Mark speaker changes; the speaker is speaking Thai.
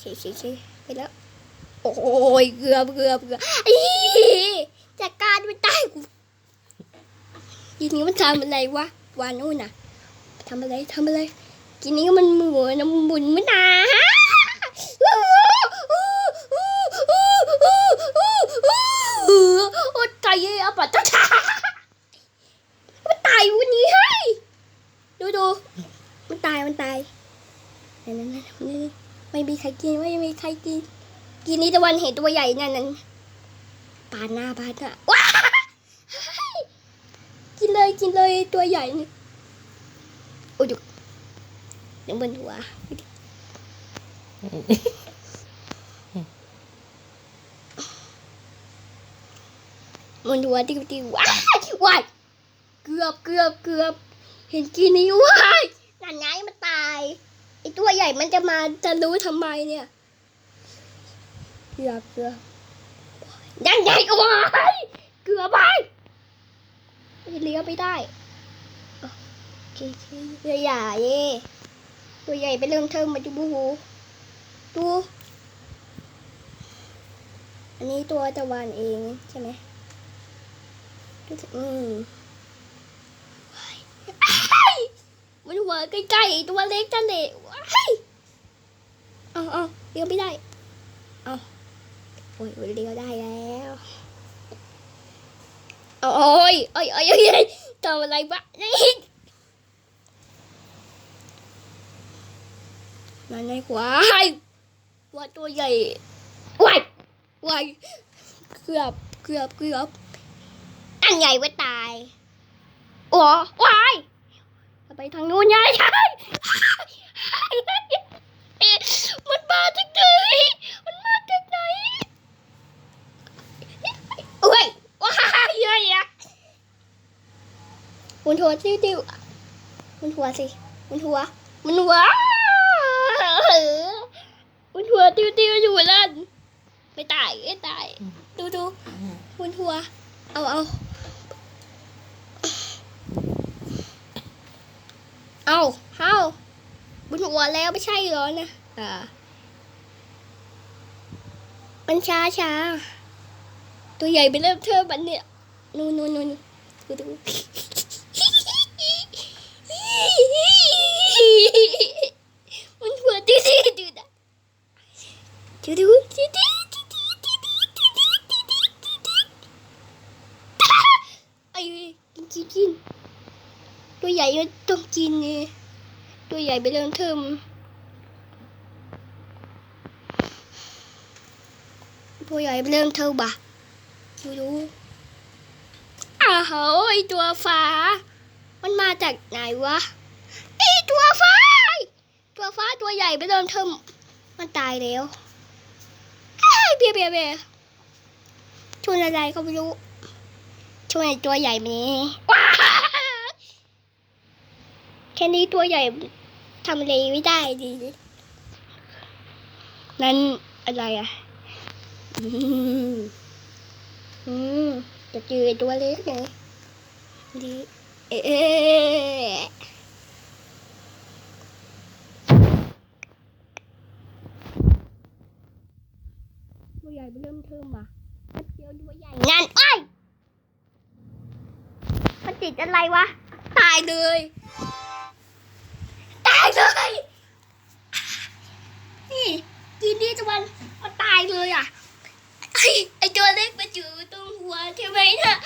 Speaker 1: เฉยเฉยเฉยไปแล้ว โอ้ยเกือบเกือบเกือบอีจัดการมันตายกูทีนี้มันทำอะไรวะวานนู่นน่ะทำอะไรทำอะไรทีนี้มันหมุนน้ำหมุนไม่นาโอ้ตายอะปะจ้ามันตายวันนี้ให้ดูดูมันตายมันตายนั่นนั่นนั่นนี่ ไม่มีใครกินไม่มีใครกิน กินนี้ตะวันเห็นตัวใหญ่นั่นนั่นปาหน้าปาหน้าว้ากินเลยกินเลยตัวใหญ่นี่โอ้ยเดี๋ยวบนหัวบนหัวติ้วติ้วว้ายวายเกือบเกือบเกือบเห็นกินนี้ว้ายนั่นไงมันตาย ไอตัวใหญ่มันจะมาจะรู้ทำไมเนี่ยเกือบเกือบยังไงก็ว่าเกือบไปเลี้ยวไม่ได้โอเคตัวใหญ่เย่ตัวใหญ่ไปเริ่มเทิมมาดูบูหูดูอันนี้ตัวตะวันเองใช่ไหมอืมว้ายอ้ายมันหัวใกล้ๆตัวเล็กจันเละว้ยเอาเอาเลี้ยวไม่ได้เอาโอ้ยเลี้ยวได้แล้วโอ้ยโอ้ยโอ้ยโอ้ยทำอะไรบ้านี่นั่นไงวายว่าตัวใหญ่วายวายเกือบเกือบเกือบอันใหญ่ไว้ตายโอ้วายไปทางนู้นยายยายมันมาจากไหนมันมาจากไหน เอ้ยว้ายเยอะแยะ มันหัวติ้วติ้วมันหัวสิมันหัวมันหัวมันหัวติ้วติ้วอยู่นั่นไม่ตายไม่ตายดูดูมันหัวเอาเอาเอาเอาบนหัวแล้วไม่ใช่หรอนะอ่ามันช้าช้าตัวใหญ่ไปเริ่มเทิมมันเนี่ย นู่นนู่นนู่นดูดู มันหัวดื้อดูนะดูดูดูดูอายุกินกินกินตัวใหญ่ก็ต้องกินไงตัวใหญ่ไปเริ่มเทิมตัวใหญ่ไปเรื่มเทิมบะดูดูอ้าวไอตัวฟ้า มันมาจากไหนวะ อตัวฟ้า ตัวฟ้าตัวใหญ่ไปโดนเทิมมันตายแล้วเอ้ยเบียเบียเบียร์ชวนอะไรก็ไม่รู้ชวนตัวใหญ่นี้ว้าวแค่นี้ตัวใหญ่ทำอะไรไม่ได้ดีนั่นอะไรอะ อืมจะเจอตัวเล็กไงดีเอ๊ะ เริ่มเทิมอะมันเกียวตัวใหญ่งานไอ้มันติดอะไรวะ ตายเลย ตายเลย นี่กินนี่จะวันมันตายเลยอะ ไอ้ตัวเล็กมันอยู่ตรงหัวใช่ไหมเนี่ย